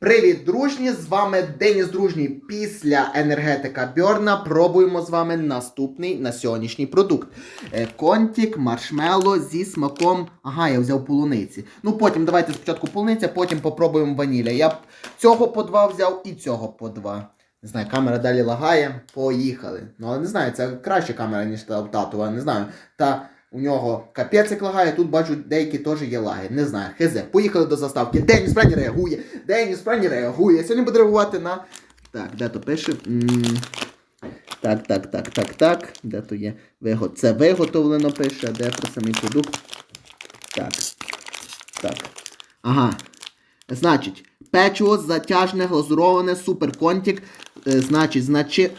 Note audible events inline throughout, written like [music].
Привіт, дружні! З вами Деніс Дружній. Після енергетика Бьорна пробуємо з вами наступний на сьогоднішній продукт. Е, Контік, маршмело зі смаком. Ага, я взяв полуниці. Ну потім давайте спочатку полуниця, потім попробуємо ваніля. Я цього по два взяв і цього по два. Не знаю, камера далі лагає. Поїхали. Ну але не знаю, це краща камера, ніж та татова, не знаю. Та у нього капець як лагає, тут бачу, деякі теж є лаги. Не знаю. Хезе. Поїхали до заставки. Деніс справді реагує. Деніс справді реагує. Сьогодні буде реагувати на. Так, де то пише? Так, так, так, так, так. Де то є? Виго... Це виготовлено пише, а де про самий продукт? Так. Так. Ага. Значить, печиво затяжне, глазуроване, суперконтік. Е, значить, значи...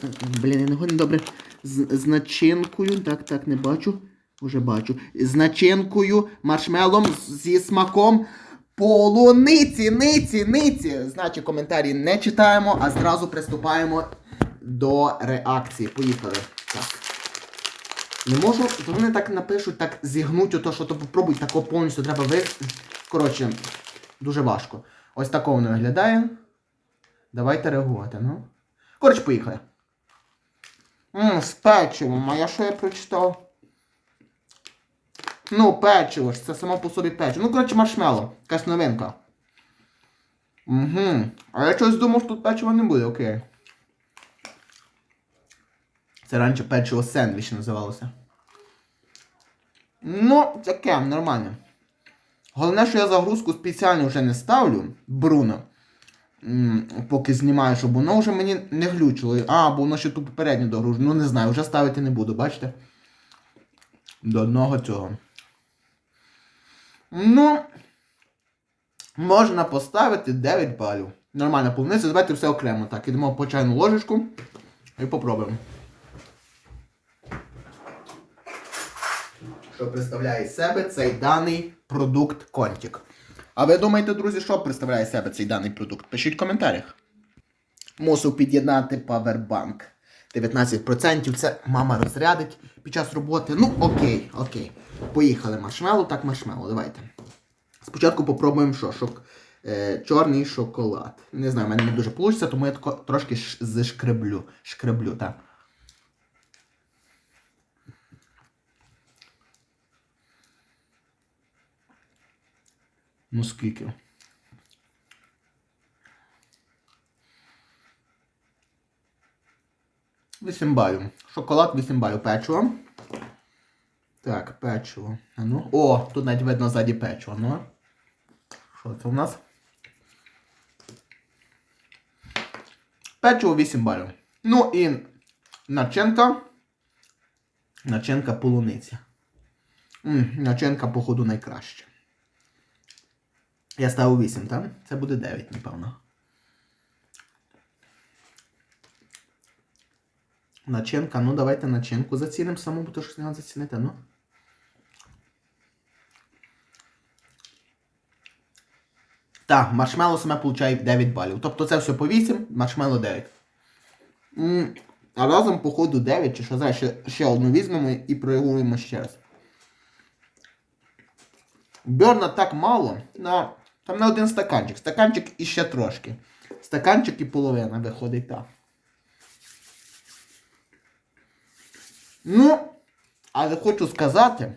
Блін, я не годен добре. З, з начинкою. Так, так, не бачу. Уже бачу. З начинкою, маршмелом, зі смаком. Полуниці, ниці, ниці. Значить, коментарі не читаємо, а зразу приступаємо до реакції. Поїхали. Так. Не можу, то вони так напишуть, так зігнуть ото, що то попробуй тако повністю треба ви. Коротше, дуже важко. Ось тако воно виглядає. Давайте реагувати, ну. Коротше, поїхали. Ммм, з печивом, а я що я прочитав? Ну, печиво ж, це само по собі печиво. Ну, коротше, маршмело. Якась новинка. Угу. А я щось думав, що тут печива не буде, окей. Це раніше печиво сендвіч називалося. Ну, таке, нормально. Головне, що я загрузку спеціально вже не ставлю, Бруно. Поки знімаю, щоб воно вже мені не глючило. А, бо воно ще ту попередню догружу. Ну не знаю, вже ставити не буду, бачите? До одного цього. Ну. Можна поставити 9 балів. Нормально, повністю, давайте все окремо. Так, ідемо по чайну ложечку і попробуємо. Що представляє себе цей даний продукт Контік. А ви думаєте, друзі, що представляє себе цей даний продукт? Пишіть в коментарях. Мусив під'єднати павербанк. 19% це мама розрядить під час роботи. Ну, окей, окей. Поїхали маршмело, так маршмело, давайте. Спочатку попробуємо що? Шок... Е, чорний шоколад. Не знаю, в мене не дуже вийде, тому я трошки ш... зашкреблю. Шкреблю, так. Ну скільки? Вісім балів. Шоколад 8 балів. Печиво. Так, печиво. Ну. О, тут навіть видно ззаді печиво. Ну. Що це у нас? Печиво 8 балів. Ну і начинка. Начинка полуниця. М, начинка, походу, найкраща. Я ставив 8, так? Це буде 9, напевно. Начинка, ну давайте начинку зацінимо саму, бо то що треба зацінити, ну. Так, маршмело саме получає 9 балів. Тобто це все по 8, маршмело 9. М, А разом, походу, 9, чи що зараз ще, ще одну візьмемо і проігруємо ще раз. Бьорна так мало. На, там на один стаканчик. Стаканчик і ще трошки. Стаканчик і половина виходить так. Ну, але хочу сказати,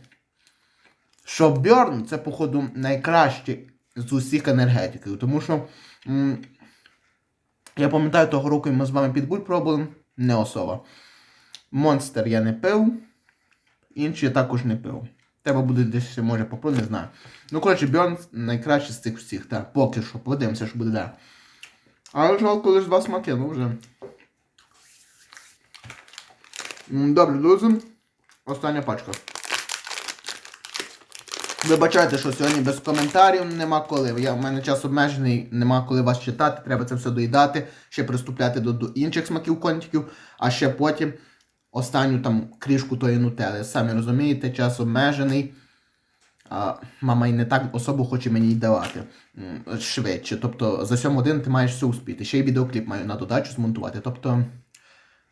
що Бьорн це, походу, найкращий з усіх енергетиків. Тому що м, я пам'ятаю того року ми з вами підбуль пробували, не особа. Монстер я не пив, інші я також не пив. Треба буде десь ще може попробувати, не знаю. Ну, коротше, Бьорн найкращий з цих всіх, так, поки що, подивимося, що буде далі. Але жалко лише два смаки, ну вже. Добре, друзі. Остання пачка. Вибачайте, що сьогодні без коментарів нема коли. Я, У мене час обмежений, нема коли вас читати, треба це все доїдати, ще приступляти до, до інших смаків контиків, а ще потім останню там крішку тої нутели. Самі розумієте, час обмежений. А мама і не так особо хоче мені й давати швидше. Тобто за 7 годин ти маєш все успіти. Ще й відеокліп маю на додачу змонтувати. Тобто,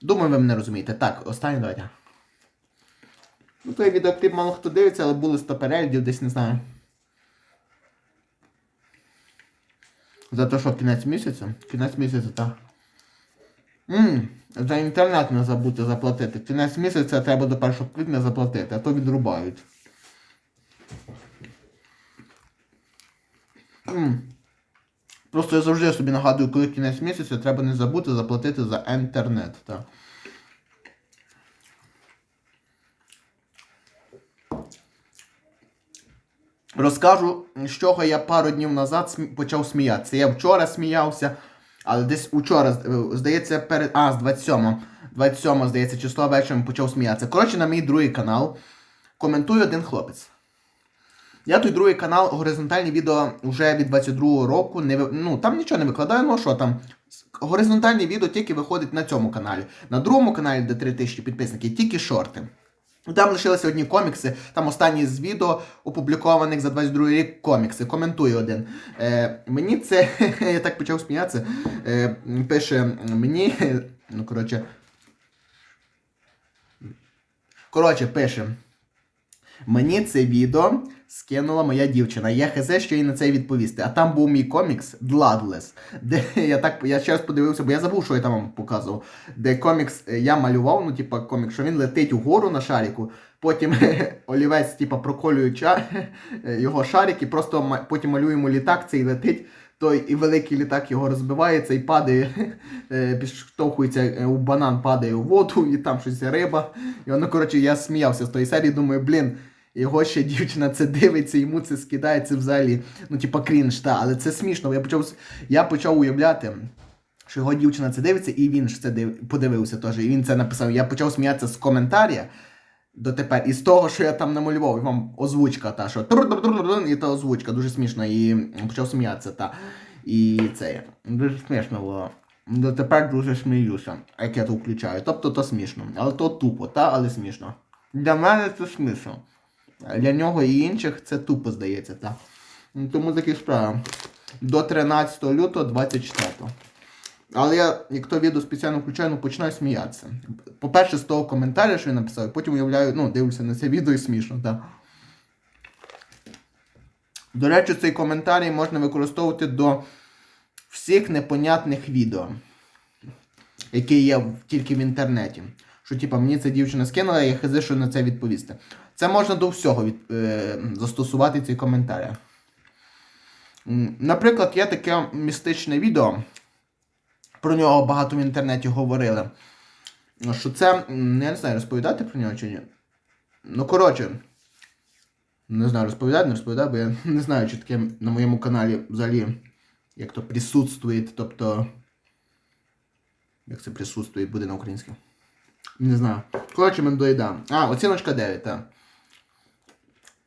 думаю, ви мене розумієте. Так, останнє давайте. Ну, той відеокліп мало хто дивиться, але були 100 переглядів, десь не знаю. За те, що кінець місяця? Кінець місяця, так. Ммм, за інтернет не забути заплатити. Кінець місяця треба до 1 квітня заплатити, а то відрубають. Ммм. Просто я завжди собі нагадую, коли кінець місяця, треба не забути заплатити за інтернет. Так. Розкажу, з чого я пару днів назад почав сміятися. Я вчора сміявся, але десь учора, е, здається, перед. А, з 27. 27, здається, число вечором почав сміятися. Коротше, на мій другий канал коментує один хлопець. Я той другий канал, горизонтальні відео вже від 22-го року. Не, ну, там нічого не викладаю, ну що там. Горизонтальні відео тільки виходить на цьому каналі. На другому каналі, де 3000 підписників, тільки шорти. Там лишилися одні комікси. Там останні з відео опублікованих за 22 рік комікси. Коментує один. Е, мені це. [laughs] я так почав сміятися. Е, пише мені. [laughs] Ну, коротше. Коротше, пише. Мені це відео скинула моя дівчина. Я хз, що їй на це відповісти. А там був мій комікс Bloodless, [laughs] де я так я ще раз подивився, бо я забув, що я там вам показував. Де комікс е, я малював, ну, типа комікс, що він летить угору на шаріку, потім [laughs] олівець, типа, проколює [laughs] його шарик, і просто потім малюємо літак, цей летить. Той і великий літак його розбивається і падає, е, підштовхується е, у банан, падає у воду, і там щось риба. І воно, коротше, я сміявся з тої серії, думаю, блін, його ще дівчина це дивиться, йому це скидає, це взагалі, ну, типа крінж, та, але це смішно. Я почав, я почав уявляти, що його дівчина це дивиться, і він ж це див, подивився теж. І він це написав. Я почав сміятися з коментаря дотепер. І з того, що я там намалював, і вам озвучка та, що і та озвучка дуже смішно, і почав сміятися. Та. І це дуже смішно було. Дотепер дуже сміюся, як я то включаю. Тобто то смішно. Але то тупо, та, але смішно. Для мене це смішно. Для нього і інших це тупо здається, так. Тому такі справи. До 13 лютого 24. Але я, як то відео спеціально включаю, ну починаю сміятися. По-перше, з того коментаря, що я написав, потім уявляю, ну, дивлюся на це відео і смішно, так. До речі, цей коментарій можна використовувати до всіх непонятних відео, які є тільки в інтернеті. Що, типа, мені ця дівчина скинула, я хз, що на це відповісти. Це можна до всього від, е, застосувати цей коментар. М, Наприклад, є таке містичне відео. Про нього багато в інтернеті говорили. Що це. Я не знаю, розповідати про нього чи ні. Ну, коротше. Не знаю, розповідати, не розповідати, бо я [laughs] не знаю, чи таке на моєму каналі взагалі як то присутствує, тобто. Як це присутствує, буде на українському. Не знаю. Коротше, ми доїдам. А, оціночка 9, так.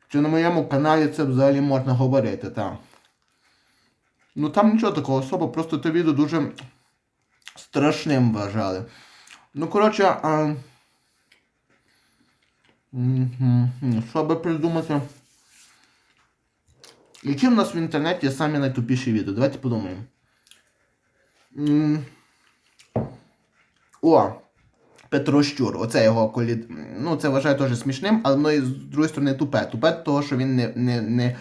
Чи на моєму каналі це взагалі можна говорити, так. Ну там нічого такого особо, просто те відео дуже страшним вважали. Ну, коротше, а... що би придумати? Які в нас в інтернеті самі найтупіші відео? Давайте подумаємо. О! Петро Щур, оце його колі... Ну, це вважаю теж смішним, але воно з другої сторони тупе. Тупе, того, що він не, не, не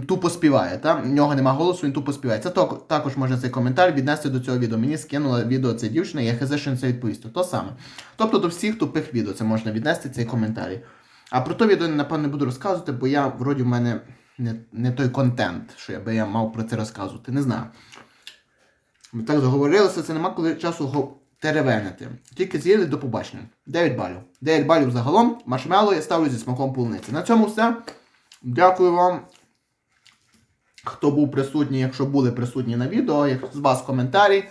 тупо співає. Та? В нього нема голосу, він тупо співає. Це також можна цей коментар віднести до цього відео. Мені скинула відео ця дівчина, я хз, що це відповісти. То саме. Тобто до всіх тупих відео це можна віднести цей коментар. А про то відео, напевно, не буду розказувати, бо я вроді в мене не, не той контент, що я би я мав про це розказувати. Не знаю. Ми так договорилися, це нема коли часу теревенити. Тільки з'їли до побачення. 9 балів. 9 балів загалом. Маршмеллоу я ставлю зі смаком полуниці. На цьому все. Дякую вам, хто був присутній, якщо були присутні на відео. Як з вас коментарі,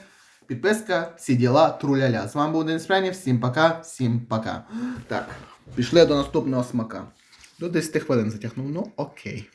підписка, всі діла, труляля. З вами був Денис Прянів. Всім пока, всім пока. Так, пішли до наступного смака. До 10 хвилин затягнув. Ну окей.